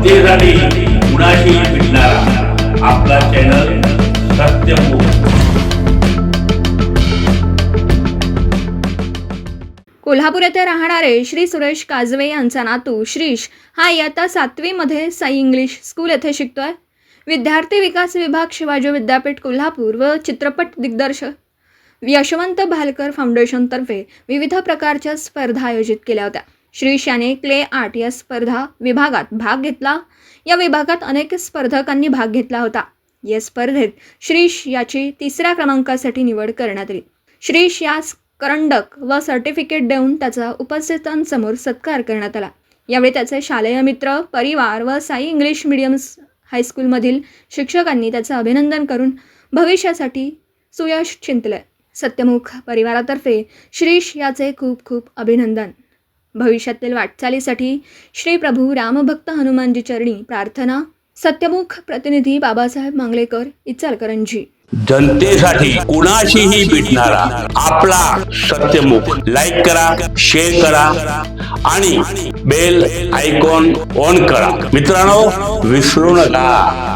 जनतेसाठी कुणाशी भेटणारा आपला चॅनल सत्यमुख कोल्हापूर येथे राहणारे श्री सुरेश काजवे यांचा नातू श्रीश हा इयत्ता सातवीमध्ये साई इंग्लिश स्कूल येथे शिकतोय. विद्यार्थी विकास विभाग शिवाजी विद्यापीठ कोल्हापूर व चित्रपट दिग्दर्शक. यशवंत भालकर फाउंडेशनतर्फे विविध प्रकारच्या स्पर्धा आयोजित केल्या होत्या. श्रीश याने क्ले आर्ट या स्पर्धा विभागात भाग घेतला. या विभागात अनेक स्पर्धकांनी भाग घेतला होता. या स्पर्धेत श्रीश याची तिसऱ्या क्रमांकासाठी निवड करण्यात आली. श्रीश यास करंडक व सर्टिफिकेट देऊन त्याचा उपस्थितांसमोर सत्कार करण्यात आला. यावेळी त्याचे शालेय मित्र परिवार व साई इंग्लिश मिडियम हायस्कूलमधील शिक्षकांनी त्याचं अभिनंदन करून भविष्यासाठी सुयश चिंतले सत्यमुख परिवारातर्फे श्रीश याचे खूप खूप अभिनंदन. भविष्यातील वाटचालीसाठी श्री प्रभू रामभक्त हनुमानजी चरणी प्रार्थना. सत्यमुख प्रतिनिधी बाबासाहेब मांगलेकर इचलकरंजी. जनतेसाठी कुणाशीही भेटणारा आपला सत्यमुख लाईक करा शेअर करा आणि बेल आयकॉन ऑन करा. मित्रांनो विसरू नका.